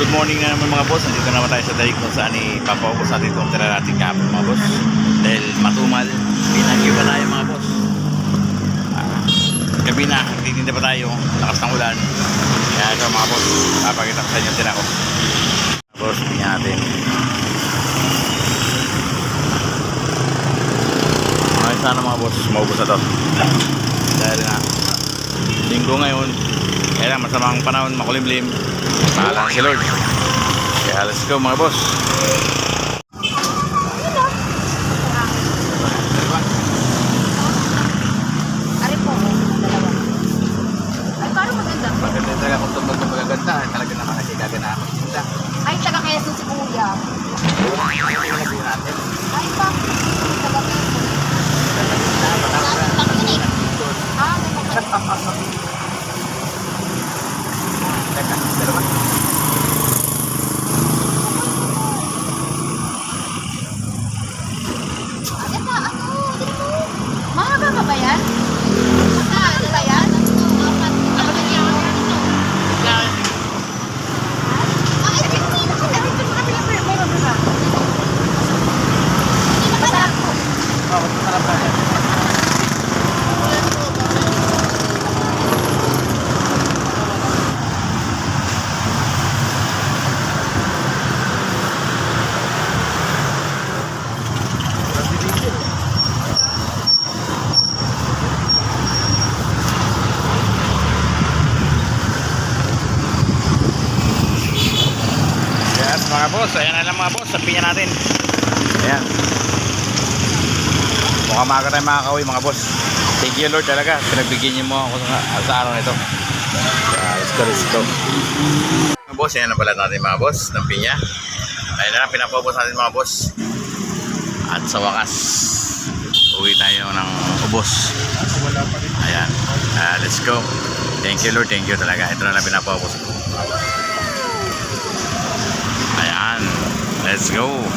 good morning na naman mga boss. Nandito naman tayo sa daig kung saan ipapaubos natin itong tira natin kahapon mga boss. Dahil matumal, binagyo pa tayo mga boss. Ah, gabi na, nagtitinda pa tayo. Lakas ng ulan. Kaya ito mga boss, papakita ko sa inyo tira ko. Boss, tingnan natin. Sana mga boss, maubos na to. Dahil nga, linggo ngayon, kaya lang masamang panahon, makulimlim. Mahalang si Lord. Kaya let's go mga boss. Talaga naman kasi gagana ako. Ay, taga Quezon si Kuya. kita akan terbang mga boss. Ayan na lang mga boss. Sabihin natin. Ayan. Mukhang maaga tayo makakauwi mga boss. Thank you Lord talaga. Pinagbigyan niyo mo ako sa, sa araw na ito. Yeah, let's go, let's go. Mga boss, ayan na pala natin mga boss ng pinya. Ayan na lang, pinapapos natin mga boss. At sa wakas, uwi tayo ng ubos. Ayan. Ah, let's go. Thank you Lord, thank you talaga. Ito na lang pinapapos ko. Let's go.